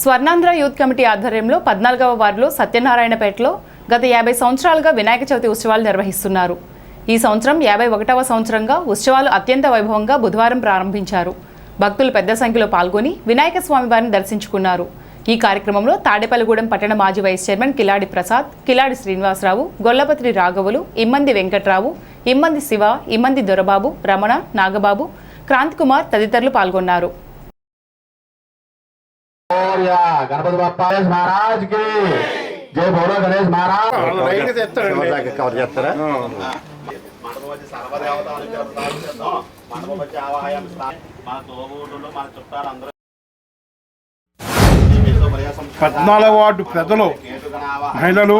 Swarnandhra youth committee ఆధ్వర్యంలో పద్నాలుగవ వార్డులో సత్యనారాయణపేటలో గత యాభై సంవత్సరాలుగా వినాయక చవితి ఉత్సవాలు నిర్వహిస్తున్నారు. ఈ సంవత్సరం యాభై ఒకటవ సంవత్సరంగా ఉత్సవాలు అత్యంత వైభవంగా బుధవారం ప్రారంభించారు. భక్తులు పెద్ద సంఖ్యలో పాల్గొని వినాయక స్వామివారిని దర్శించుకున్నారు. ఈ కార్యక్రమంలో తాడేపల్లిగూడెం పట్టణ మాజీ వైస్ చైర్మన్ కిలాడి ప్రసాద్ కిలాడి శ్రీనివాసరావు గొల్లపత్రి రాఘవులు ఇమ్మంది వెంకట్రావు ఇమ్మంది శివ ఇమ్మంది దొరబాబు రమణ నాగబాబు క్రాంత్ కుమార్ తదితరులు పాల్గొన్నారు. వచ్చి ఆవాహయం మన తోబూటులు మన చుట్టాలు అందరూ పద్నాలుగు వార్డు పెద్దలు మహిళలు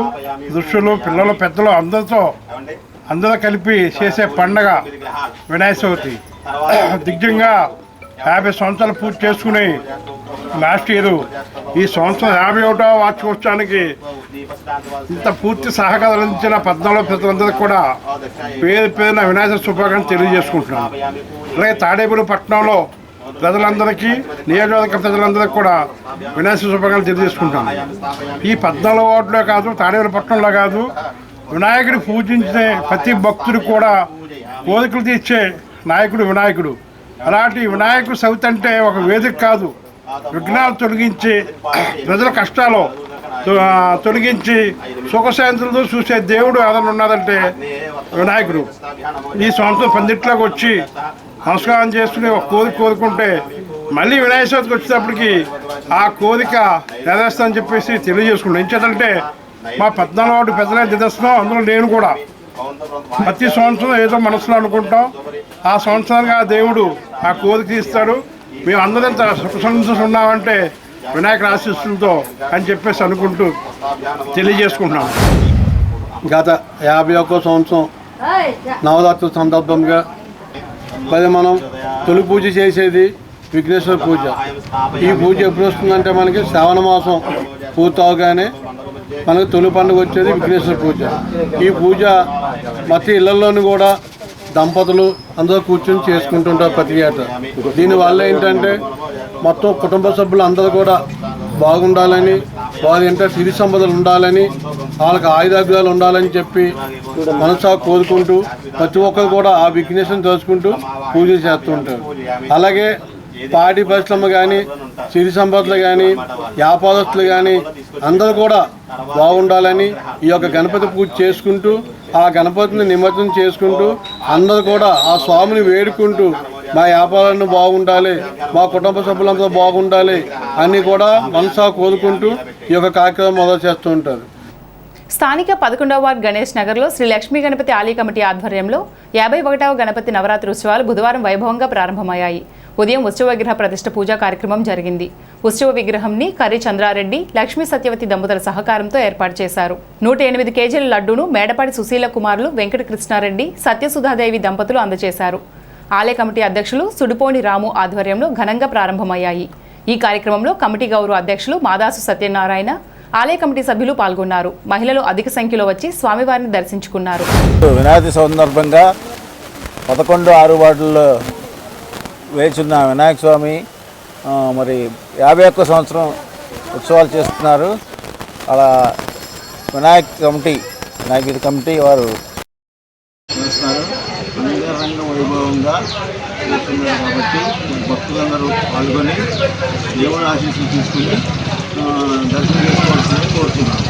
పురుషులు పిల్లలు పెద్దలు అందరితో అందరూ కలిపి చేసే పండగ వినాయక చవితి. దిగ్జంగా యాభై సంవత్సరాలు పూర్తి చేసుకుని లాస్ట్ ఇయర్. ఈ సంవత్సరం యాభై ఒకటో వార్షికోత్సవానికి ఇంత పూర్తి సహకారం అందించిన పద్నాలుగు ప్రజలందరికీ కూడా పేరు పేరున వినాయక శుభాకాంక్షలు తెలియజేసుకుంటున్నాను. అలాగే తాడేపూడి పట్టణంలో ప్రజలందరికీ నియోజకవర్గ ప్రజలందరికీ కూడా వినాయక శుభాకాంక్షలు తెలియజేసుకుంటాను ఈ పద్నాలుగు ఓట్లో కాదు తాడేపూడి పట్టణంలో కాదు వినాయకుడు పూజించే ప్రతి భక్తుడు కూడా కోరికలు తీర్చే నాయకుడు వినాయకుడు. అలాంటి వినాయకుడు చవితి అంటే ఒక వేదిక కాదు. విఘ్నాలు తొలగించి ప్రజల కష్టాలు తొ- తొలగించి సుఖశాంతులతో చూసే దేవుడు ఏదైనా ఉన్నదంటే వినాయకుడు. ఈ సంవత్సరం పందిట్లోకి వచ్చి నమస్కారం చేసుకుని ఒక కోరిక కోరుకుంటే మళ్ళీ వినాయక చవితికి వచ్చేటప్పటికి ఆ కోరిక నెరవేస్తా చెప్పేసి తెలియజేసుకున్నాం ఏం చేద్దంటే మా పద్నాలుగు వాటి పెద్దలే నిదర్శనం అందులో నేను కూడా ప్రతి సంవత్సరం ఏదో మనసులో అనుకుంటాం. ఆ సంవత్సరానికి ఆ దేవుడు ఆ కోరిక ఇస్తాడు. మేము అందరం ఇంత ఉన్నామంటే వినాయకుడు ఆశిస్తుందో అని చెప్పేసి అనుకుంటూ తెలియజేసుకుంటున్నాం. గత యాభై ఒక్క సంవత్సరం నవరాత్రి సందర్భంగా మరి మనం తొలి పూజ చేసేది విఘ్నేశ్వర పూజ. ఈ పూజ ఎప్పుడు వస్తుందంటే మనకి శ్రావణ మాసం పూర్తవగానే మనకు తొలి పండుగ వచ్చేది విఘ్నేశ్వర పూజ. ఈ పూజ ప్రతి ఇళ్ళలోనూ కూడా దంపతులు అందరూ కూర్చొని చేసుకుంటుంటారు ప్రతి ఏట. దీనివల్ల ఏంటంటే మొత్తం కుటుంబ సభ్యులు అందరూ కూడా బాగుండాలని వారి ఇంట సిరి సంపదలు ఉండాలని వాళ్ళకి ఆయుధాగ్రాలు ఉండాలని చెప్పి మనసా కోరుకుంటూ ప్రతి ఒక్కరు కూడా ఆ విఘ్నేశ్వరం తెలుసుకుంటూ పూజలు చేస్తుంటారు. అలాగే పాడి పరిశ్రమ కానీ సిరి సంపదలు కానీ వ్యాపారస్తులు కానీ అందరూ కూడా బాగుండాలని ఈ యొక్క గణపతి పూజ చేసుకుంటూ ఆ గణపతిని నిమజ్జనం చేసుకుంటూ అందరూ కూడా ఆ స్వామిని వేడుకుంటూ మా వ్యాపారాన్ని బాగుండాలి మా కుటుంబ సభ్యులంతా బాగుండాలి అని కూడా మనసా కోరుకుంటూ ఈ యొక్క కార్యక్రమం మొదలు చేస్తూ ఉంటారు. స్థానిక పదకొండవ వార్డ్ గణేష్ నగర్లో శ్రీ లక్ష్మీ గణపతి ఆలయ కమిటీ ఆధ్వర్యంలో యాభై ఒకటవ గణపతి నవరాత్రి ఉత్సవాలు బుధవారం వైభవంగా ప్రారంభమయ్యాయి. ఉదయం ఉత్సవ విగ్రహ ప్రతిష్ట పూజా కార్యక్రమం జరిగింది. ఉత్సవ విగ్రహంని కర్రి చంద్రారెడ్డి లక్ష్మీ సత్యవతి దంపతుల సహకారంతో ఏర్పాటు చేశారు. నూట ఎనిమిది కేజీల లడ్డూను మేడపాటి సుశీల కుమారులు వెంకట కృష్ణారెడ్డి సత్యసుధాదేవి దంపతులు అందజేశారు. ఆలయ కమిటీ అధ్యక్షులు సుడిపోని రాము ఆధ్వర్యంలో ఘనంగా ప్రారంభమయ్యాయి. ఈ కార్యక్రమంలో కమిటీ గౌరవ అధ్యక్షులు మాదాసు సత్యనారాయణ ఆలయ కమిటీ సభ్యులు పాల్గొన్నారు. మహిళలు అధిక సంఖ్యలో వచ్చి స్వామివారిని దర్శించుకున్నారు. వినాయక సందర్భంగా పదకొండు ఆరు వార్డుల్లో వేచున్న వినాయక స్వామి మరి యాభై ఒక్క సంవత్సరం ఉత్సవాలు చేస్తున్నారు. అలా వినాయక కమిటీ వినాయక కమిటీ వారు చేస్తారు అంగరంగ వైభవంగా చేస్తున్నారు కాబట్టి భక్తులందరూ పాల్గొని దేవుడు ఆశీస్సులు తీసుకుని దర్శనం చేసుకోవాల్సిందని కోరుతున్నాను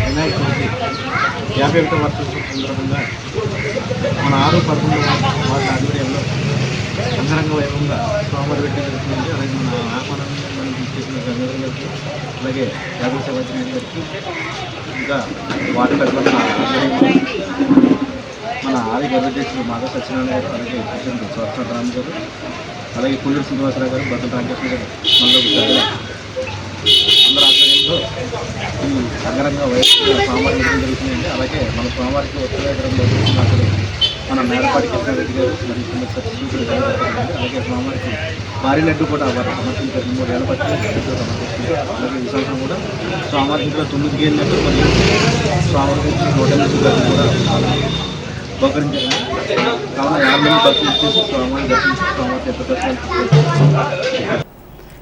వినాయక చవితి యాభై ఒకటో వర్షం సందర్భంగా మన ఆరు పదకొండు అంగరంగ వైభవంగా స్వామివారి పెట్టి జరుగుతుంది అలాగే మన ఆహ్వానం చేసిన గంగాధర్ గారికి అలాగే యాభై సంవత్సరం గారికి ఇంకా వాటి పెద్దల మన ఆది గర్భధ్యక్షులు మాధవ సత్యనారాయణ గారు అలాగే కృష్ణ స్వరస్వత రామ్ గారు అలాగే పుల్లూరు శ్రీనివాసరావు గారు భద్ర రామకృష్ణ గారు మనలో పెద్దల ఆధ్వర్యంలో ఈ సంగరంగా వైద్య స్వామివారి జరుగుతుందండి. అలాగే మన స్వామివారికి ఉత్తరాగ్రంలో అక్కడ. మన మేడపాటి కృష్ణారెడ్డి గారు అలాగే స్వామికి భారీ లడ్డు కూడా వారు సమర్పించారు. మూడు ఏళ్ళ పట్టి లడ్డు అలాగే ఈ కూడా స్వామివారికి ఇంట్లో తొమ్మిది గేలు లడ్డు మరియు స్వామివారికి నూట ఎనిమిది లడ్డు కూడా బహుకరించారు. కావున యాభై మంది భక్తులు ఇచ్చేసి స్వామివారిని దర్శించి స్వామివారి తీర్థ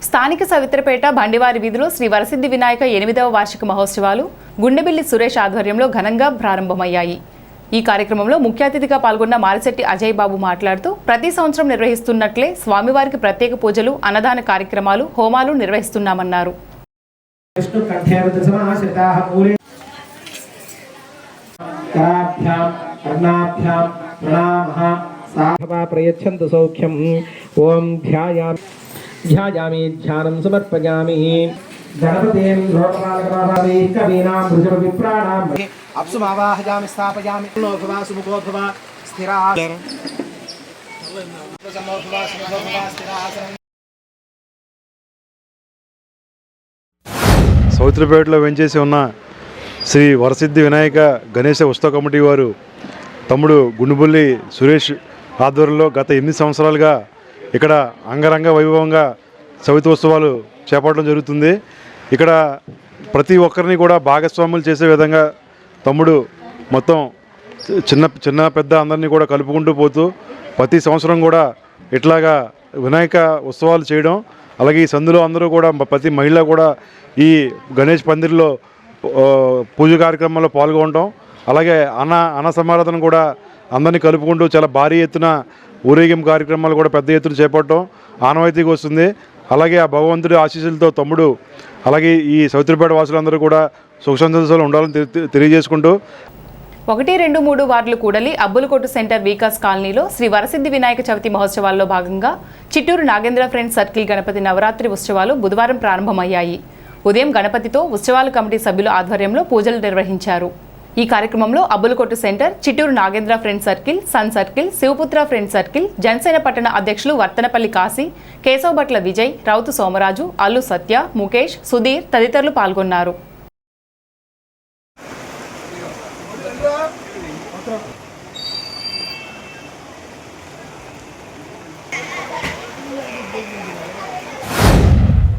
స్థానిక సవిత్రపేట బండివారి వీధిలో శ్రీ వరసిద్ధి వినాయక ఎనిమిదవ వార్షిక మహోత్సవాలు గుండెబిల్లి సురేష్ ఆధ్వర్యంలో ఘనంగా ప్రారంభమయ్యాయి. ఈ కార్యక్రమంలో ముఖ్య అతిథిగా పాల్గొన్న మారిశెట్టి అజయ్ బాబు మాట్లాడుతూ ప్రతి సంవత్సరం నిర్వహిస్తున్నట్లే స్వామివారికి ప్రత్యేక పూజలు అన్నదాన కార్యక్రమాలు హోమాలు నిర్వహిస్తున్నామన్నారు. ధ్యాయామి ధ్యానం సమర్పయామి. గణపతేం స్థాపయామి లోకవా వెంచేసి ఉన్న శ్రీ వరసిద్ధి వినాయక గణేశ ఉత్సవ కమిటీ వారు తమ్ముడు గుండుబుల్లి సురేష్ ఆధ్వర్యంలో గత ఎనిమిది సంవత్సరాలుగా ఇక్కడ అంగరంగ వైభవంగా సవితోత్సవాలు చేపట్టడం జరుగుతుంది. ఇక్కడ ప్రతి ఒక్కరిని కూడా భాగస్వాములు చేసే విధంగా తమ్ముడు మొత్తం చిన్న చిన్న పెద్ద అందరినీ కూడా కలుపుకుంటూ పోతూ ప్రతి సంవత్సరం కూడా ఇట్లాగా వినాయక ఉత్సవాలు చేయడం అలాగే ఈ సందులో అందరూ కూడా ప్రతి మహిళ కూడా ఈ గణేష్ పందిరిలో పూజ కార్యక్రమంలో పాల్గొనడం అలాగే అన్న అన్న సమారాధన కూడా అందరినీ కలుపుకుంటూ చాలా భారీ ఎత్తున ఊరేగింపు కార్యక్రమాలు కూడా పెద్ద ఎత్తున చేపట్టడం ఆనవాయితీగా వస్తుంది. అలాగే ఆ భగవంతుడి ఆశీస్సులతో తమ్ముడు అలాగే ఈ సౌత్రిపేట వాసులందరూ కూడా సుఖ సంతోషాలు ఉండాలని తెలియజేసుకుంటూ ఒకటి రెండు మూడు వార్డులు కూడలి అబ్బులకోటు సెంటర్ వికాస్ కాలనీలో శ్రీ వరసిద్ధి వినాయక చవితి మహోత్సవాల్లో భాగంగా చిట్టూరు నాగేంద్ర ఫ్రెండ్స్ సర్కిల్ గణపతి నవరాత్రి ఉత్సవాలు బుధవారం ప్రారంభమయ్యాయి. ఉదయం గణపతితో ఉత్సవాల కమిటీ సభ్యుల ఆధ్వర్యంలో పూజలు నిర్వహించారు. ఈ కార్యక్రమంలో Abbulakottu centre Chitturu Nagendra friend circle sun circle Shivaputra friend circle Janasena పట్టణ అధ్యక్షులు వర్తనపల్లి కాశీ కేశవభట్ల విజయ్ రౌతు సోమరాజు అల్లు సత్య ముఖేష్ సుధీర్ తదితరులు పాల్గొన్నారు.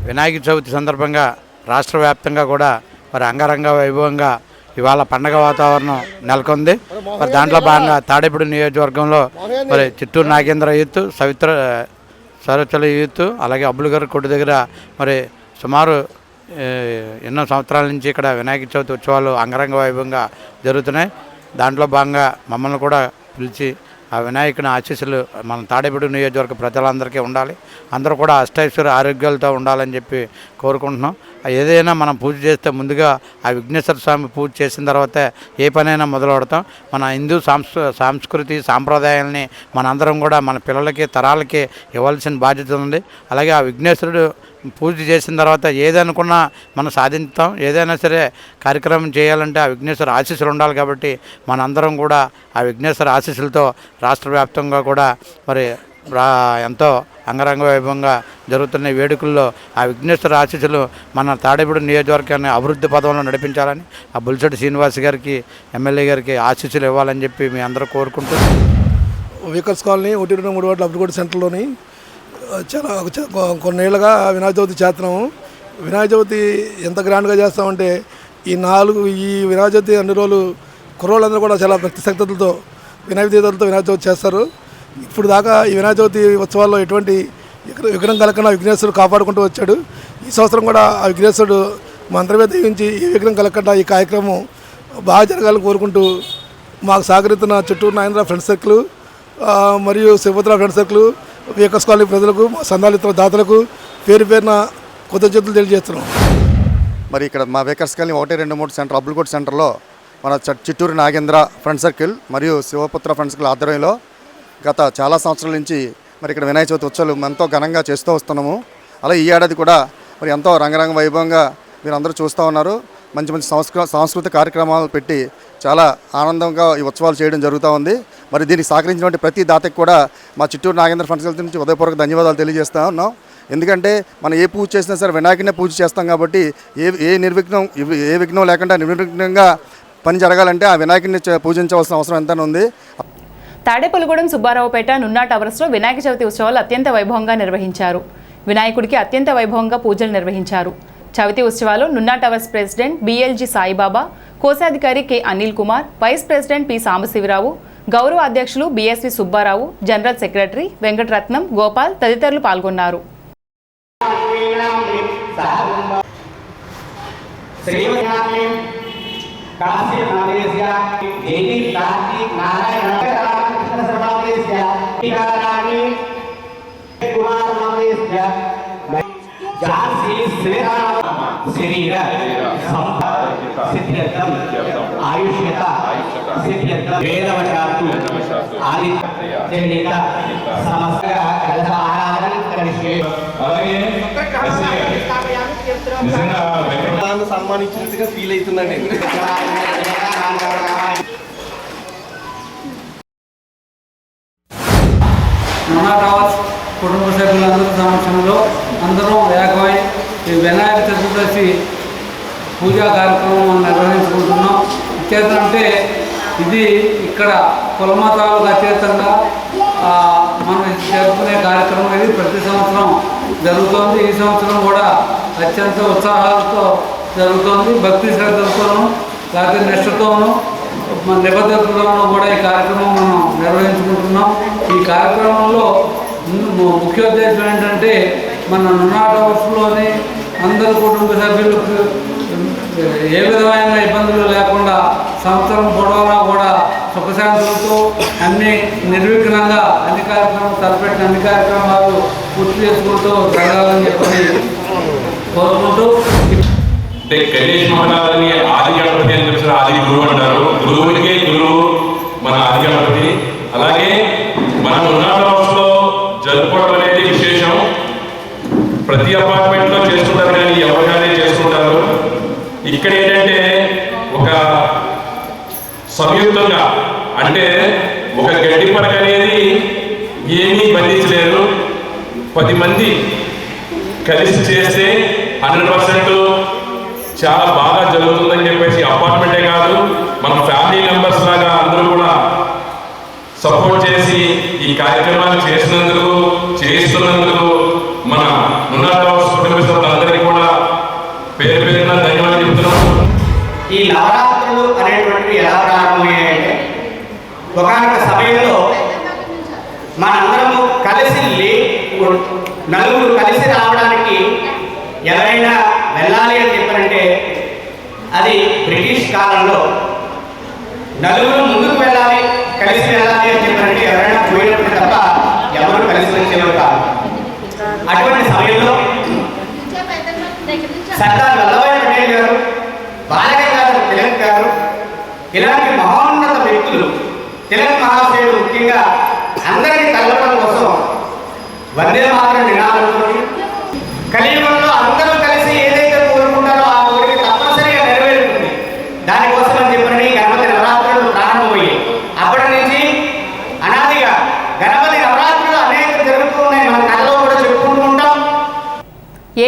వినాయక చవితి సందర్భంగా రాష్ట్ర వ్యాప్తంగా కూడా మరి అంగరంగ వైభవంగా ఇవాళ పండగ వాతావరణం నెలకొంది. మరి దాంట్లో భాగంగా తాడేపూడి నియోజకవర్గంలో మరి చిత్తూరు నాగేంద్ర యూత్ సవిత్ర సరచల యూత్ అలాగే అబ్బులగారి కొట్టు దగ్గర మరి సుమారు ఎన్నో సంవత్సరాల నుంచి ఇక్కడ వినాయక చవితి ఉత్సవాలు అంగరంగ వైభవంగా జరుగుతున్నాయి. దాంట్లో భాగంగా మమ్మల్ని కూడా పిలిచి ఆ వినాయకుని ఆశీస్సులు మన తాడేపూడి నియోజకవర్గ ప్రజలందరికీ ఉండాలి. అందరూ కూడా అష్టైశ్వర ఆరోగ్యాలతో ఉండాలని చెప్పి కోరుకుంటున్నాం. ఏదైనా మనం పూజ చేస్తే ముందుగా ఆ విఘ్నేశ్వర స్వామి పూజ చేసిన తర్వాత ఏ పనైనా మొదలవడతాం మన హిందూ సాంస్ సాంస్కృతి సాంప్రదాయాల్ని మనందరం కూడా మన పిల్లలకి తరాలకి ఇవ్వాల్సిన బాధ్యత ఉంది. అలాగే ఆ విఘ్నేశ్వరుడు పూజ చేసిన తర్వాత ఏదనుకున్నా మనం సాధించుతాం. ఏదైనా సరే కార్యక్రమం చేయాలంటే ఆ విఘ్నేశ్వర ఆశీస్సులు ఉండాలి కాబట్టి మనందరం కూడా ఆ విఘ్నేశ్వర ఆశీస్సులతో రాష్ట్ర వ్యాప్తంగా కూడా మరి రా ఎంతో అంగరంగ వైభవంగా జరుగుతున్న వేడుకల్లో ఆ విఘ్నేశ్వర ఆశీస్సులు మన తాడేపూడి నియోజకవర్గాన్ని అభివృద్ధి పదంలో నడిపించాలని ఆ బుల్సటి శ్రీనివాస్ గారికి ఎమ్మెల్యే గారికి ఆశీస్సులు ఇవ్వాలని చెప్పి మీ అందరూ కోరుకుంటున్నాం వెహికల్స్ కాలనీ ఒకటి రెండు మూడు వాటి అభివృద్ధి సెంటర్లోని చాలా కొన్నేళ్ళుగా వినాయక చవితి చేస్తున్నాము వినాయక చవితి ఎంత గ్రాండ్గా చేస్తామంటే ఈ నాలుగు ఈ వినాయక చవితి అన్ని రోజులు కుర్రోళ్ళందరూ కూడా చాలా భక్తి శక్తులతో వినాయక దేవతలతో వినాయక చవితి చేస్తారు. ఇప్పుడు దాకా ఈ వినాయక చవితి ఉత్సవాల్లో ఎటువంటి విఘ్నం విగ్రహం విఘ్నేశ్వరుడు కాపాడుకుంటూ వచ్చాడు. ఈ సంవత్సరం కూడా ఆ విఘ్నేశ్వరుడు మంత్రమే దీవించి ఈ విగ్రహం కలగకుండా ఈ కార్యక్రమం బాగా జరగాలని కోరుకుంటూ మాకు సహకరిస్తున్న చుట్టూరు నాయనరా ఫ్రెండ్ సర్కిల్ మరియు శివపుత్ర ఫ్రెండ్ సర్కిల్ వేకస్ కాలనీ ప్రజలకు మా దాతలకు పేరు పేరున కృతజ్ఞతలు తెలియజేస్తున్నాం. మరి ఇక్కడ మా వేకర్స్ కాలనీ ఒకటి రెండు మూడు సెంటర్ అబ్బుల్కోట్ సెంటర్లో మన చిట్టూరు నాగేంద్ర ఫ్రెండ్ సర్కిల్ మరియు శివపుత్ర ఫ్రెండ్ సర్కిల్ ఆధ్వర్యంలో గత చాలా సంవత్సరాల నుంచి మరి ఇక్కడ వినాయక చవితి ఉత్సవాలు ఎంతో ఘనంగా చేస్తూ వస్తున్నాము. అలా ఈ ఏడాది కూడా మరి ఎంతో రంగరంగ వైభవంగా మీరు అందరూ చూస్తూ ఉన్నారు. మంచి మంచి సంస్కృ సాంస్కృతిక కార్యక్రమాలు పెట్టి చాలా ఆనందంగా ఈ ఉత్సవాలు చేయడం జరుగుతూ ఉంది. మరి దీనికి సహకరించినటువంటి ప్రతి దాతకి కూడా మా చిట్టూరు నాగేంద్ర ఫ్రెండ్స్ హెల్త్ నుంచి ఉదయపూర్వక ధన్యవాదాలు తెలియజేస్తా ఉన్నాం. ఎందుకంటే మనం ఏ పూజ చేసినా సరే వినాయకునే పూజ చేస్తాం కాబట్టి ఏ ఏ నిర్విఘ్నం ఏ విఘ్నం లేకుండా నిర్విఘ్నంగా పని జరగాలంటే ఆ వినాయకుడిని పూజించవలసిన అవసరం ఎంత ఉంది. తాడేపల్లిగూడెం సుబ్బారావుపేట నున్నా టవర్స్లో వినాయక చవితి ఉత్సవాలు అత్యంత వైభవంగా నిర్వహించారు. వినాయకుడికి అత్యంత వైభవంగా పూజలు నిర్వహించారు. చవితి ఉత్సవాలు Nunna towers president B L G Saibaba కోశాధికారి K Anil Kumar vice president P Sambasivarao గౌరవ అధ్యక్షులు B S V Subbarao general secretary Venkataratnam Gopal తదితరులు పాల్గొన్నారు. శ్రీరామ శరీర సంపద సిద్ధ్యర్థం ఆయుష్యత సిద్ధ్యర్థం వేదవశాత్తు ఆది జనిత సమస్త ఆరాధన సన్మానించినట్టుగా ఫీల్ అవుతున్నాను కుటుంబ సభ్యులందరి సమక్షంలో అందరం ఏకమై ఈ వినాయక చతుర్దశి పూజా కార్యక్రమం మనం నిర్వహించుకుంటున్నాం. ఇచ్చేదంటే ఇది ఇక్కడ కులమతాలకు అతీతంగా మనం జరుపుకునే కార్యక్రమం ఇది. ప్రతి సంవత్సరం జరుగుతోంది. ఈ సంవత్సరం కూడా అత్యంత ఉత్సాహాలతో జరుగుతోంది. భక్తి శ్రద్ధలతోనూ లేకపోతే నిష్ఠతోనూ మన నిబద్ధతలోనూ కూడా ఈ కార్యక్రమం మనం నిర్వహించుకుంటున్నాం. ఈ కార్యక్రమంలో ముఖ్యోద్దేశం ముఖ్య ఉద్దేశం ఏంటంటే మన నున్నాట హౌస్లోని అందరు కుటుంబ సభ్యులకు ఏ విధమైన ఇబ్బందులు లేకుండా సంవత్సరం పొడవునా కూడా సుఖశాంతులతో అన్ని నిర్విఘ్నంగా అన్ని కార్యక్రమాలు తలపెట్టిన అన్ని కార్యక్రమాలు పూర్తి చేసుకుంటూ జరగాలని చెప్పని కోరుకుంటూ అంటే గణేష్ మహారాజుని ఆది గణపతి అని చెప్పి ఆది గురువు అంటారు. గురువుకే గురువు మన ఆది గణపతి. అలాగే మనం ప్రతి అపార్ట్మెంట్లో కానీ ఎవరిగానే చేస్తుంటారు. ఇక్కడ ఏంటంటే ఒక సంయుక్తంగా అంటే ఒక గడ్డి పడక అనేది ఏమీ బంధించలేరు పది మంది కలిసి చేస్తే హండ్రెడ్ పర్సెంట్ చాలా బాగా జరుగుతుందని చెప్పేసి అపార్ట్మెంటే కాదు మన ఫ్యామిలీ మెంబర్స్ లాగా అందరూ కూడా సపోర్ట్ చేసి ఈ కార్యక్రమాన్ని చేసినందుకు చేస్తున్నందుకు మన నున్నాట హౌస్ కుటుంబ సభ్యులందరికీ కూడా పేరు పేరున ధన్యవాదాలు చెప్తున్నాం ఈ నవరాత్రులు అనేటువంటివి ఎలా ప్రారంభమయ్యాయంటే ఒకనొక సమయంలో మనందరము కలిసి నలుగురు కలిసి రావడానికి ఎవరైనా వెళ్ళాలి అని చెప్పారంటే అది బ్రిటిష్ కాలంలో నలుగురు ముందుకు వెళ్ళాలి కలిసి వెళ్ళాలి అని చెప్పారంటే ఎవరైనా పోయినప్పుడు తప్ప ఎవరు కలిసి వచ్చేవారు కాదు అటువంటి సమయంలో సర్దార్ వల్లభాయ్ పటేల్ గారు బాలగంగాధర తిలక్ గారు ఇలాంటి మహోన్నత వ్యక్తులు తిలక్ మహాశయుడు ముఖ్యంగా అందరికీ కలవడం కోసం వందే మాత్రం నినాదంతో కలియుగంలో అందరూ కలిసి ఏదైతే కోరుకుంటారో ఆ కోరిక తప్పనిసరిగా నెరవేరుతుంది దానికోసం అని చెప్పని గణపతి నవరాత్రులు ప్రారంభమయ్యాయి అప్పటి నుంచి అనాదిగా గణపతి నవరాత్రులు అనేక జరుగుతూ ఉన్నాయి మన కథలో కూడా చెప్పుకుంటూ ఉంటాం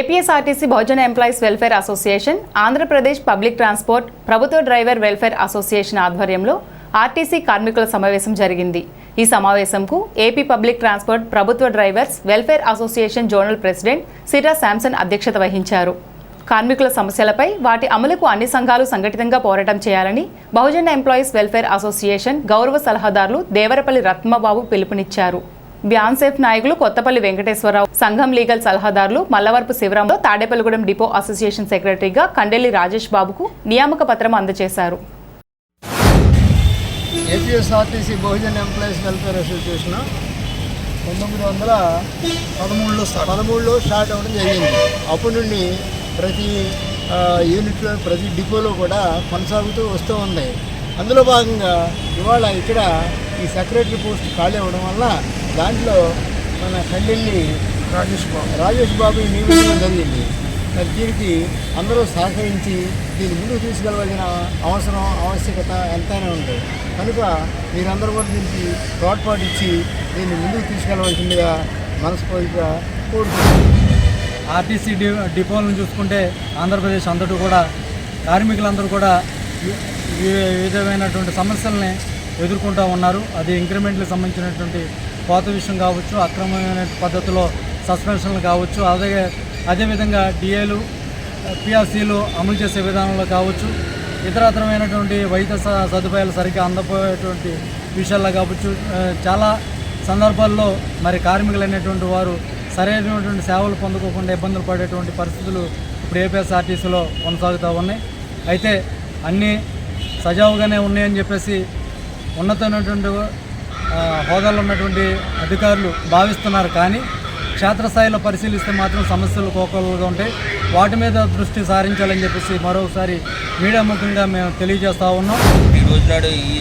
APSRTC Bahujana employees welfare association Andhra Pradesh public transport ప్రభుత్వ డ్రైవర్ వెల్ఫేర్ అసోసియేషన్ ఆధ్వర్యంలో ఆర్టీసీ కార్మికుల సమావేశం జరిగింది. ఈ సమావేశంకు ఏపీ పబ్లిక్ ట్రాన్స్పోర్ట్ ప్రభుత్వ drivers welfare association zonal president Sira Samson అధ్యక్షత వహించారు. కార్మికుల సమస్యలపై వాటి అమలుకు అన్ని సంఘాలు సంఘటితంగా పోరాటం చేయాలని బహుజన ఎంప్లాయీస్ వెల్ఫేర్ అసోసియేషన్ గౌరవ సలహాదారులు దేవరపల్లి రత్మబాబు పిలుపునిచ్చారు. బ్యాన్సేఫ్ నాయకులు కొత్తపల్లి వెంకటేశ్వరరావు సంఘం లీగల్ సలహాదారులు మల్లవరపు శివరాంలో తాడేపల్లిగూడెం డిపో అసోసియేషన్ సెక్రటరీగా కండెల్లి రాజేష్ బాబుకు నియామక పత్రం అందజేశారు. APSRTC Bahujan employees welfare association పంతొమ్మిది వందల పదమూడులో పదమూడులో స్టార్ట్ అవ్వడం జరిగింది. అప్పటి నుండి ప్రతి యూనిట్లో ప్రతి డిపోలో కూడా కొనసాగుతూ వస్తూ ఉంది. అందులో భాగంగా ఇవాళ ఇక్కడ ఈ సెక్రటరీ పోస్ట్ ఖాళీ అవ్వడం వల్ల దాంట్లో మన కండెల్లి రాజేష్ బాబు. రాజేష్ బాబుని నియమించడం జరిగింది దీనికి అందరూ సహకరించి దీన్ని ముందుకు తీసుకెళ్ళవలసిన అవసరం ఆవశ్యకత ఎంతైనా ఉంది. కనుక మీరందరూ కూడా దీనికి తోడ్పాటు ఇచ్చి దీన్ని ముందుకు తీసుకెళ్ళవలసిందిగా మనస్ఫూర్తిగా కోరుతున్నాను ఆర్టీసీ డి డిపోలను చూసుకుంటే ఆంధ్రప్రదేశ్ అంతటా కూడా కార్మికులందరూ కూడా వివిధమైనటువంటి సమస్యల్ని ఎదుర్కొంటూ ఉన్నారు. అది ఇంక్రిమెంట్లకు సంబంధించినటువంటి కోత విషయం కావచ్చు అక్రమమైన పద్ధతిలో సస్పెన్షన్లు కావచ్చు అలాగే అదేవిధంగా డిఏలు పిఆర్సీలు అమలు చేసే విధానంలో కావచ్చు ఇతరతరమైనటువంటి వైద్య స- సదుపాయాలు సరిగ్గా అందపోయేటువంటి విషయాల్లో కావచ్చు చాలా సందర్భాల్లో మరి కార్మికులు అనేటువంటి వారు సరైనటువంటి సేవలు పొందుకోకుండా ఇబ్బందులు పడేటువంటి పరిస్థితులు ఇప్పుడు ఏపీఎస్ఆర్టీసీలో కొనసాగుతూ ఉన్నాయి. అయితే అన్నీ సజావుగానే ఉన్నాయని చెప్పేసి ఉన్నతమైనటువంటి హోదాలో ఉన్నటువంటి అధికారులు భావిస్తున్నారు. కానీ క్షేత్రస్థాయిలో పరిశీలిస్తే మాత్రం సమస్యలు కోకలుగా ఉంటాయి. వాటి మీద దృష్టి సారించాలని చెప్పేసి మరోసారి మీడియా ముఖ్యంగా మేము తెలియజేస్తూ ఉన్నాం. ఈ రోజు నాడు ఈ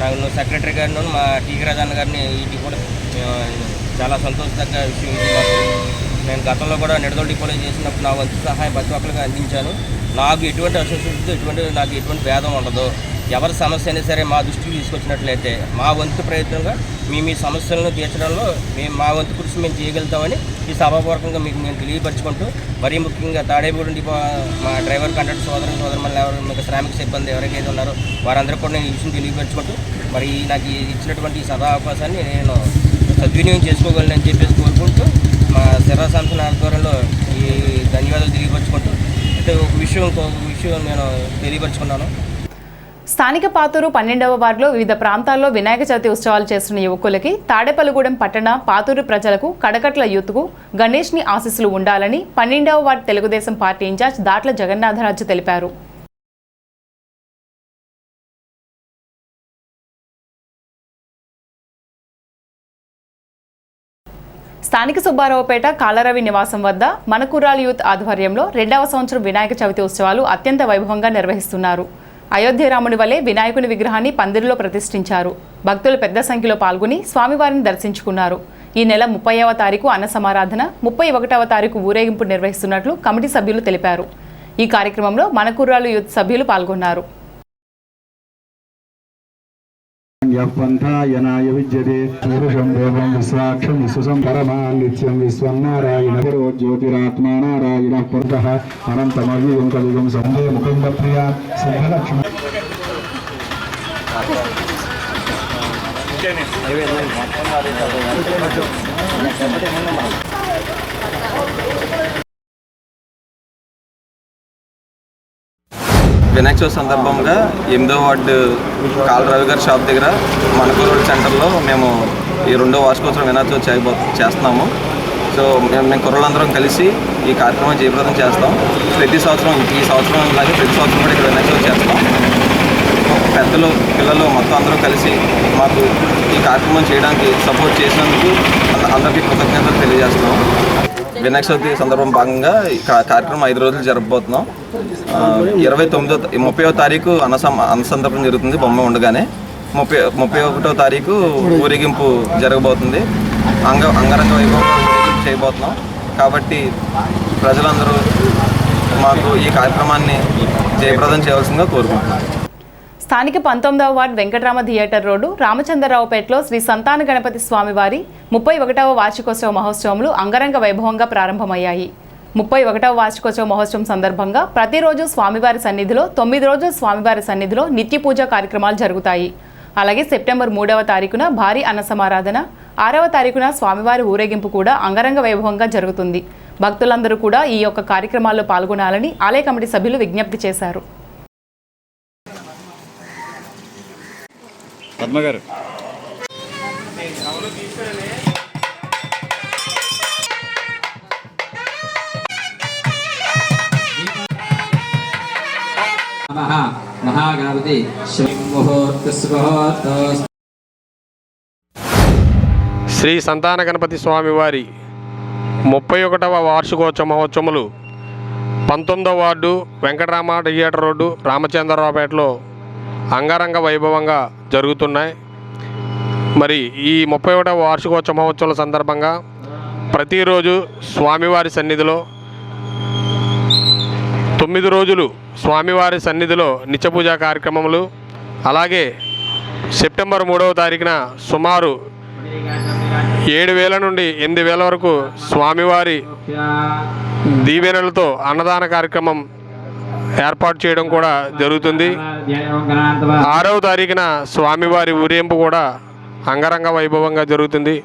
నాకు సెక్రటరీ గారిని మా టీకరాజన్న గారిని ఇది కూడా చాలా సంతోషదగ్గ విషయం ఇది నేను గతంలో కూడా నిడదొడ్డి డిపోలో చేసినప్పుడు నా వంతు సహాయం ప్రతి ఒక్కరికి అందించాను. నాకు ఎటువంటి అసోసియేషన్తో ఎటువంటి నాకు ఎటువంటి భేదం ఉండదు. ఎవరి సమస్య అయినా సరే మా దృష్టికి తీసుకొచ్చినట్లయితే మా వంతు ప్రయత్నంగా మీ మీ సమస్యలను తీర్చడంలో మేము మా వంతు కృషి మేము చేయగలుగుతామని ఈ సభాపూర్వకంగా మీకు మేము తెలియపరచుకుంటూ మరీ ముఖ్యంగా తాడేపూడి డిపో మా డ్రైవర్ కండక్టర్ సోదరు సోదరులు ఎవరు మీకు శ్రామిక సిబ్బంది ఎవరికైతే ఉన్నారో వారందరూ కూడా నేను ఈ విషయం తెలియపరచుకుంటూ మరి నాకు ఇచ్చినటువంటి ఈ సభా అవకాశాన్ని నేను సద్వినియోగం చేసుకోగలనని చెప్పేసి కోరుకుంటూ మా శిరా సంస్థల ఆధ్వర్యంలో ఈ ధన్యవాదాలు తెలియపరచుకుంటూ అంటే ఒక విషయం ఇంకొక విషయం నేను తెలియపరచుకున్నాను. స్థానిక పాతూరు పన్నెండవ వార్డులో వివిధ ప్రాంతాల్లో వినాయక చవితి ఉత్సవాలు చేస్తున్న యువకులకి తాడేపల్లిగూడెం పట్టణ పాతూరు ప్రజలకు కడకట్ల యూత్కు గణేష్ని ఆశీస్సులు ఉండాలని పన్నెండవ ward Telugu Desam party incharge Datla Jagannatharaju తెలిపారు. స్థానిక సుబ్బారావుపేట కాలరవి నివాసం వద్ద మనకురాల్ యూత్ ఆధ్వర్యంలో రెండవ సంవత్సరం వినాయక చవితి ఉత్సవాలు అత్యంత వైభవంగా నిర్వహిస్తున్నారు. అయోధ్య రాముడి వలె వినాయకుని విగ్రహాన్ని పందిరిలో ప్రతిష్ఠించారు. భక్తులు పెద్ద సంఖ్యలో పాల్గొని స్వామివారిని దర్శించుకున్నారు. ఈ నెల ముప్పైవ తారీఖు అన్న సమారాధన ముప్పై ఒకటవ తారీఖు ఊరేగింపు నిర్వహిస్తున్నట్లు కమిటీ సభ్యులు తెలిపారు. ఈ కార్యక్రమంలో మనకుర్రాలు యూత్ సభ్యులు పాల్గొన్నారు. పంథాయనాయ విద్యతే పురుషం దేవం విశ్వాక్షం విశ్వసం పరమాన్ విశ్వన్నారాయణ పరో జ్యోతిరాత్మా నారాయణ పురుష అనంతమవ్యం కలిగం సందే ముకుంద ప్రియ సింహలక్ష్మి వినాయక చవితి సందర్భంగా ఎనిమిదో వార్డు కాల రవి గారి షాప్ దగ్గర మనకూరు రోడ్ సెంటర్లో మేము ఈ రెండో వార్షికోత్సవం వినాయక చవితి చేయబో చేస్తున్నాము. సో మేము మేము కుర్రలందరం కలిసి ఈ కార్యక్రమం జయప్రదం చేస్తాం. ప్రతి సంవత్సరం ఈ సంవత్సరం అలాగే ప్రతి సంవత్సరం కూడా ఇక్కడ వినాయక చవితి చేస్తాం. పెద్దలు పిల్లలు మొత్తం అందరూ కలిసి మాకు ఈ కార్యక్రమం చేయడానికి సపోర్ట్ చేసినందుకు అందరికీ కృతజ్ఞతలు తెలియజేస్తున్నాం. వినాయక చవితి సందర్భం భాగంగా ఈ కార్యక్రమం ఐదు రోజులు జరపబోతున్నాం ఇరవై తొమ్మిదో ముప్పై తారీఖు అనస అన్నసందర్భం జరుగుతుంది బొమ్మ ఉండగానే. ముప్పై ముప్పై ఒకటో తారీఖు ఊరేగింపు జరగబోతుంది. అంగ అంగరంగ వైభవం చేయబోతున్నాం. కాబట్టి ప్రజలందరూ మాకు ఈ కార్యక్రమాన్ని జయప్రదం చేయవలసిందిగా కోరుకుంటున్నాం. స్థానిక పంతొమ్మిదవ వార్డ్ వెంకటరామ థియేటర్ రోడ్డు రామచంద్రరావుపేటలో శ్రీ సంతాన గణపతి స్వామివారి ముప్పై ఒకటవ వార్షికోత్సవ మహోత్సవములు అంగరంగ వైభవంగా ప్రారంభమయ్యాయి. ముప్పై ఒకటవ వార్షికోత్సవ మహోత్సవం సందర్భంగా ప్రతిరోజు స్వామివారి సన్నిధిలో తొమ్మిది రోజులు స్వామివారి సన్నిధిలో నిత్య పూజ కార్యక్రమాలు జరుగుతాయి. అలాగే సెప్టెంబర్ మూడవ తారీఖున భారీ అన్న సమారాధన ఆరవ తారీఖున స్వామివారి ఊరేగింపు కూడా అంగరంగ వైభవంగా జరుగుతుంది. భక్తులందరూ కూడా ఈ యొక్క కార్యక్రమాల్లో పాల్గొనాలని ఆలయ కమిటీ సభ్యులు విజ్ఞప్తి చేశారు. పద్మగారు గారు మహాగణపతి శ్రీ సంతాన గణపతి స్వామివారి ముప్పై ఒకటవ వార్షికోత్సవ మహోత్సవములు పంతొమ్మిదవ వార్డు వెంకటరామ థియేటర్ రోడ్డు రామచంద్రరావుపేటలో అంగరంగ వైభవంగా జరుగుతున్నాయి. మరి ఈ ముప్పై ఒకటవ వార్షికోత్సవ మహోత్సవాల సందర్భంగా ప్రతిరోజు స్వామివారి సన్నిధిలో తొమ్మిది రోజులు స్వామివారి సన్నిధిలో నిత్యపూజ కార్యక్రమములు అలాగే సెప్టెంబర్ మూడవ తారీఖున సుమారు ఏడు వేల నుండి ఎనిమిది వేల వరకు స్వామివారి దీవెనలతో అన్నదాన కార్యక్రమం ఏర్పాటు చేయడం కూడా జరుగుతుంది. ఆరవ తారీఖున స్వామివారి ఊరేంపు కూడా అంగరంగ వైభవంగా జరుగుతుంది.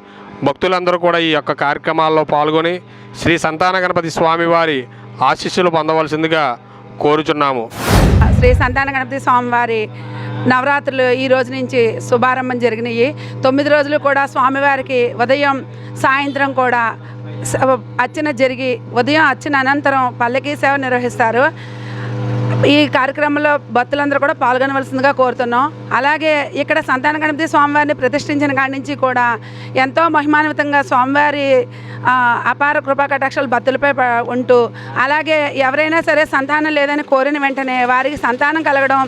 భక్తులందరూ కూడా ఈ యొక్క కార్యక్రమాల్లో పాల్గొని శ్రీ సంతాన గణపతి స్వామివారి ఆశీస్సులు పొందవలసిందిగా కోరుచున్నాము. శ్రీ సంతాన గణపతి స్వామివారి నవరాత్రులు ఈ రోజు నుంచి శుభారంభం జరిగినాయి. తొమ్మిది రోజులు కూడా స్వామివారికి ఉదయం సాయంత్రం కూడా స- అర్చన జరిగి ఉదయం అర్చన అనంతరం పల్లకీ సేవ నిర్వహిస్తారు. ఈ కార్యక్రమంలో భక్తులందరూ కూడా పాల్గొనవలసిందిగా కోరుతున్నాం. అలాగే ఇక్కడ సంతాన గణపతి స్వామివారిని ప్రతిష్ఠించిన కాడి నుంచి కూడా ఎంతో మహిమాన్వితంగా స్వామివారి అపార కృపా కటాక్షాలు భక్తులపై ఉంటూ అలాగే ఎవరైనా సరే సంతానం లేదని కోరిన వెంటనే వారికి సంతానం కలగడం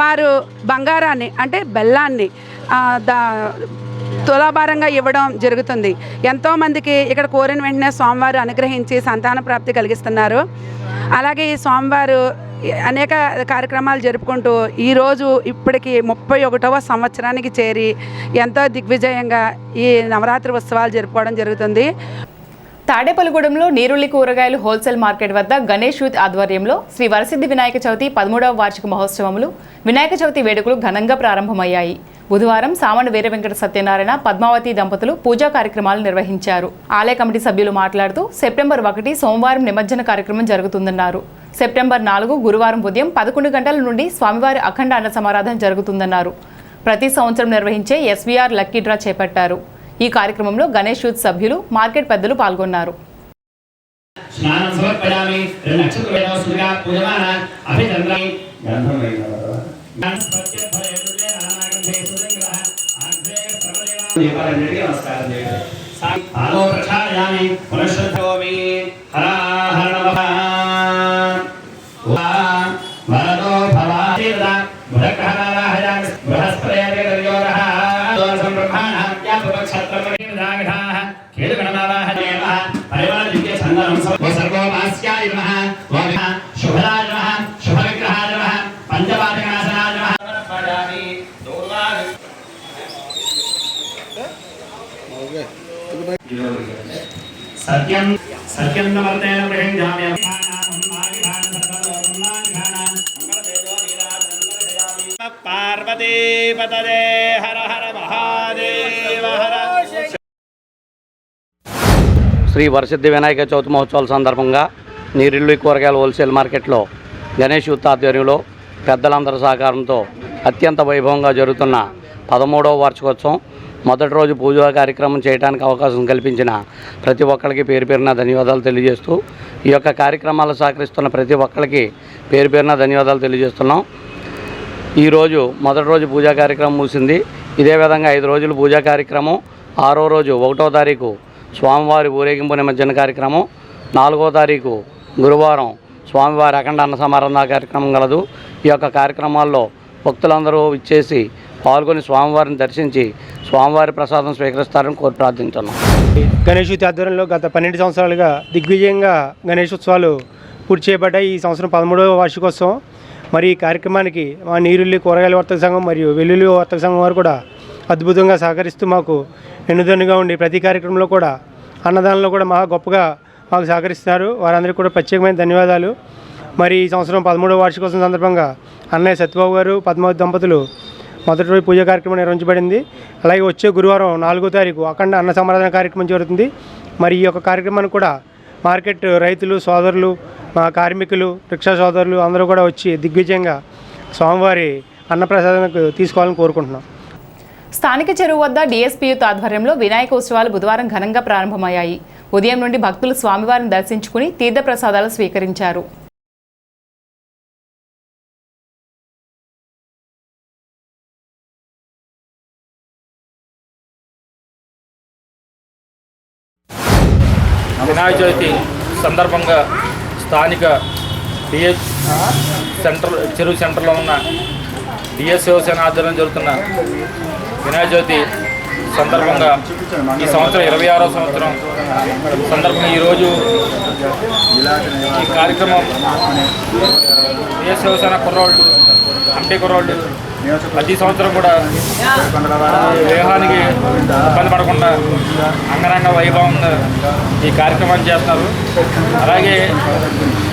వారు బంగారాన్ని అంటే బెల్లాన్ని దా తులాభారంగా ఇవ్వడం జరుగుతుంది. ఎంతోమందికి ఇక్కడ కోరిన వెంటనే స్వామివారు అనుగ్రహించి సంతాన ప్రాప్తి కలిగిస్తున్నారు. అలాగే ఈ స్వామివారు అనేక కార్యక్రమాలు జరుపుకుంటూ ఈరోజు ఇప్పటికి ముప్పై ఒకటవ సంవత్సరానికి చేరి ఎంతో దిగ్విజయంగా ఈ నవరాత్రి ఉత్సవాలు జరుపుకోవడం జరుగుతుంది. తాడేపల్లిగూడెంలో నీరుల్లి కూరగాయలు హోల్సేల్ మార్కెట్ వద్ద గణేష్ యూత్ ఆధ్వర్యంలో శ్రీ వరసిద్ధి వినాయక చవితి పదమూడవ వార్షిక మహోత్సవములు. వినాయక చవితి వేడుకలు ఘనంగా ప్రారంభమయ్యాయి. బుధవారం సామణ వీర వెంకట సత్యనారాయణ పద్మావతి దంపతులు పూజా కార్యక్రమాలు నిర్వహించారు. ఆలయ కమిటీ సభ్యులు మాట్లాడుతూ సెప్టెంబర్ ఒకటి సోమవారం నిమజ్జన కార్యక్రమం జరుగుతుందన్నారు. సెప్టెంబర్ నాలుగు గురువారం ఉదయం పదకొండు గంటల నుండి స్వామివారి అఖండ అన్న సమారాధన జరుగుతుందన్నారు. ప్రతి సంవత్సరం నిర్వహించే ఎస్వీఆర్ లక్కీ డ్రా చేపట్టారు. ఈ కార్యక్రమంలో గణేష్ యూత్ సభ్యులు మార్కెట్ పెద్దలు పాల్గొన్నారు. స్నానం సమర్పయామి రెండు నక్షత్ర వేదవస్తుగా పూజమాన అభిచంద్రాన్ని దీపాలన్నిటికీ నమస్కారం చేయండి. పాదో ప్రక్షాళయామి పునశ్రద్ధోమి. హరా నమః. వరదో సత్యం సత్యం నవర్తేన హర హర మహాదేవ హర శ్రీ వరసిద్ధి వినాయక చవితి మహోత్సవాల సందర్భంగా నీరిల్లు కూరగాయల హోల్సేల్ మార్కెట్లో గణేష్ యూత్ ఆధ్వర్యంలో పెద్దలందరి సహకారంతో అత్యంత వైభవంగా జరుగుతున్న పదమూడవ వార్షికోత్సవం మొదటి రోజు పూజా కార్యక్రమం చేయడానికి అవకాశం కల్పించిన ప్రతి ఒక్కరికి పేరు పేరున ధన్యవాదాలు తెలియజేస్తూ ఈ యొక్క కార్యక్రమాలు సహకరిస్తున్న ప్రతి ఒక్కరికి పేరు పేరున ధన్యవాదాలు తెలియజేస్తున్నాం. ఈరోజు మొదటి రోజు పూజా కార్యక్రమం ముగిసింది. ఇదే విధంగా ఐదు రోజులు పూజా కార్యక్రమం. ఆరో రోజు ఒకటో తారీఖు స్వామివారి ఊరేగింపు నిమజ్జన కార్యక్రమం. నాలుగో తారీఖు గురువారం స్వామివారి అఖండ అన్న సమారంభ కార్యక్రమం కలదు ఈ యొక్క కార్యక్రమాల్లో భక్తులందరూ ఇచ్చేసి పాల్గొని స్వామివారిని దర్శించి స్వామివారి ప్రసాదం స్వీకరిస్తారని కోరి ప్రార్థించున్నాం. గణేష్ ఆధ్వర్యంలో గత పన్నెండు సంవత్సరాలుగా దిగ్విజయంగా గణేష్ ఉత్సవాలు పూర్తి చేయబడ్డాయి. ఈ సంవత్సరం పదమూడవ వార్షికోత్సవం. మరి ఈ కార్యక్రమానికి మా నీరుల్లి కూరగాయల వర్తక సంఘం మరియు వెల్లుల్లి వర్తక సంఘం వారు కూడా అద్భుతంగా సహకరిస్తూ మాకు వెన్నుదన్నుగా ఉండి ప్రతి కార్యక్రమంలో కూడా అన్నదానంలో కూడా మహా గొప్పగా మాకు సహకరిస్తున్నారు. వారందరికీ కూడా ప్రత్యేకమైన ధన్యవాదాలు. మరి ఈ సంవత్సరం పదమూడవ వార్షికోత్సవం సందర్భంగా అన్నయ్య సత్యబాబు గారు పద్మావతి దంపతులు మొదటి రోజు పూజ కార్యక్రమం నిర్వహించబడింది. అలాగే వచ్చే గురువారం నాలుగో తారీఖు అఖండ అన్న సమారాధన కార్యక్రమం జరుగుతుంది. మరి ఈ యొక్క కార్యక్రమాన్ని కూడా మార్కెట్ రైతులు సోదరులు మా కార్మికులు రిక్షా సోదరులు అందరూ కూడా వచ్చి దిగ్విజయంగా స్వామివారి అన్నప్రసాదానికి తీసుకోవాలని కోరుకుంటున్నాం. స్థానిక చెరువు వద్ద డిఎస్పీ ఆధ్వర్యంలో వినాయక ఉత్సవాలు బుధవారం ఘనంగా ప్రారంభమయ్యాయి. ఉదయం నుండి భక్తులు స్వామివారిని దర్శించుకుని తీర్థప్రసాదాలు స్వీకరించారు. వినాయక చవితి సందర్భంగా స్థానిక డిఎస్ సెంటర్ చెరువు సెంటర్లో ఉన్న డిఎస్ శివసేన ఆధ్వర్యం జరుగుతున్న వినాయక చవితి సందర్భంగా ఈ సంవత్సరం ఇరవై ఆరో సంవత్సరం సందర్భంగా ఈరోజు ఈ కార్యక్రమం డిఎస్ శివసేన కుర్రోళ్ళు అంటే కుర్రోళ్ళు ప్రతి సంవత్సరం కూడా దేహానికి ఇబ్బంది పడకుండా అంగరంగ వైభవంగా ఈ కార్యక్రమాన్ని చేస్తున్నారు. అలాగే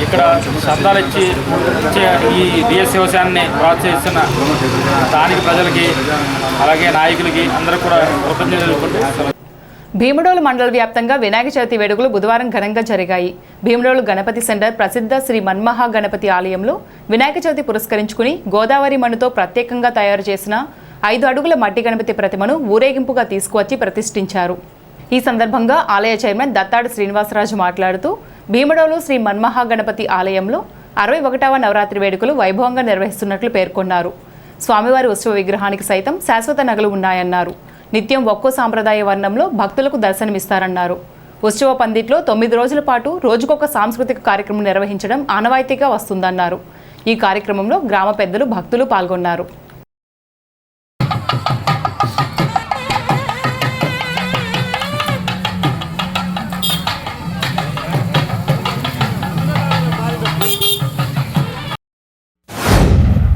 ఇక్కడ చందాలు ఇచ్చి ఇచ్చే ఈ దేశ వ్యవసాయాన్ని ప్రోత్సహిస్తున్న స్థానిక ప్రజలకి అలాగే నాయకులకి అందరూ కూడా కృతజ్ఞతలు భీముడోలు మండల వ్యాప్తంగా వినాయక చవితి వేడుకలు బుధవారం ఘనంగా జరిగాయి. భీముడోలు గణపతి సెంటర్ ప్రసిద్ధ శ్రీ మన్మహా గణపతి ఆలయంలో వినాయక చవితి పురస్కరించుకుని గోదావరి మణుతో ప్రత్యేకంగా తయారు చేసిన ఐదు అడుగుల మట్టి గణపతి ప్రతిమను ఊరేగింపుగా తీసుకువచ్చి ప్రతిష్ఠించారు. ఈ సందర్భంగా ఆలయ చైర్మన్ దత్తాడు శ్రీనివాసరాజు మాట్లాడుతూ భీమడోలు శ్రీ మన్మహా గణపతి ఆలయంలో అరవై ఒకటవ నవరాత్రి వేడుకలు వైభవంగా నిర్వహిస్తున్నట్లు పేర్కొన్నారు. స్వామివారి ఉత్సవ విగ్రహానికి సైతం శాశ్వత నగలు ఉన్నాయన్నారు. నిత్యం ఒక్కో సాంప్రదాయ వర్ణంలో భక్తులకు దర్శనమిస్తారన్నారు. ఉత్సవ పందిట్లో తొమ్మిది రోజుల పాటు రోజుకొక సాంస్కృతిక కార్యక్రమం నిర్వహించడం ఆనవాయితీగా వస్తుందన్నారు. ఈ కార్యక్రమంలో గ్రామ పెద్దలు భక్తులు పాల్గొన్నారు.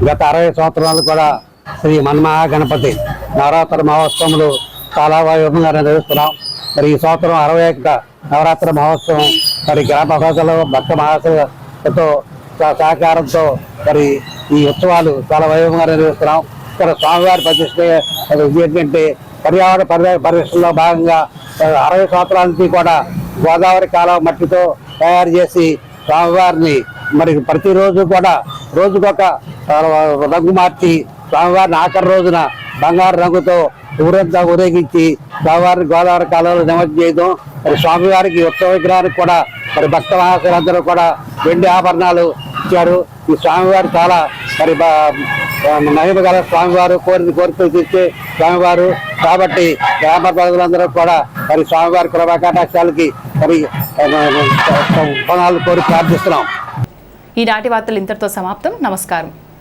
గత అరవై సంవత్సరాలు కూడా శ్రీ మన్మహా గణపతి నవరాత్రి మహోత్సవములు చాలా వైభవంగా నిర్వహిస్తున్నాం. మరి ఈ సంవత్సరం అరవై ఒకట నవరాత్రి మహోత్సవం. మరి గ్రామ ప్రజలు భక్త మహాశయులతో సహకారంతో మరి ఈ ఉత్సవాలు చాలా వైభవంగా నిర్వహిస్తున్నాం. ఇక్కడ స్వామివారి ప్రతిష్ట ఏంటంటే పర్యావరణ పరి పరిరక్షణలో భాగంగా అరవై సంవత్సరాల నుంచి కూడా గోదావరి కాలం మట్టితో తయారు చేసి స్వామివారిని మరి ప్రతిరోజు కూడా రోజుకొక రంగు మార్చి స్వామివారిని ఆఖరి రోజున బంగారు రంగుతో ఊరంతా ఊరేగించి స్వామివారిని గోదావరి కాలంలో నిమజ్జనం చేయడం మరి స్వామివారికి ఉత్సవ విగ్రహానికి కూడా మరి భక్త మహాశులందరూ కూడా వెండి ఆభరణాలు ఇచ్చారు ఈ స్వామివారు చాలా మరి బా- మహిమ గల స్వామివారు కోరిన కోరికలు తీర్చే స్వామివారు కాబట్టి గ్రామ ప్రజలందరూ కూడా మరి స్వామివారి కృపాకటాక్షాలకి మరి కోరి ప్రార్థిస్తున్నాం ఈనాటి వార్తలు ఇంతటితో సమాప్తం నమస్కారం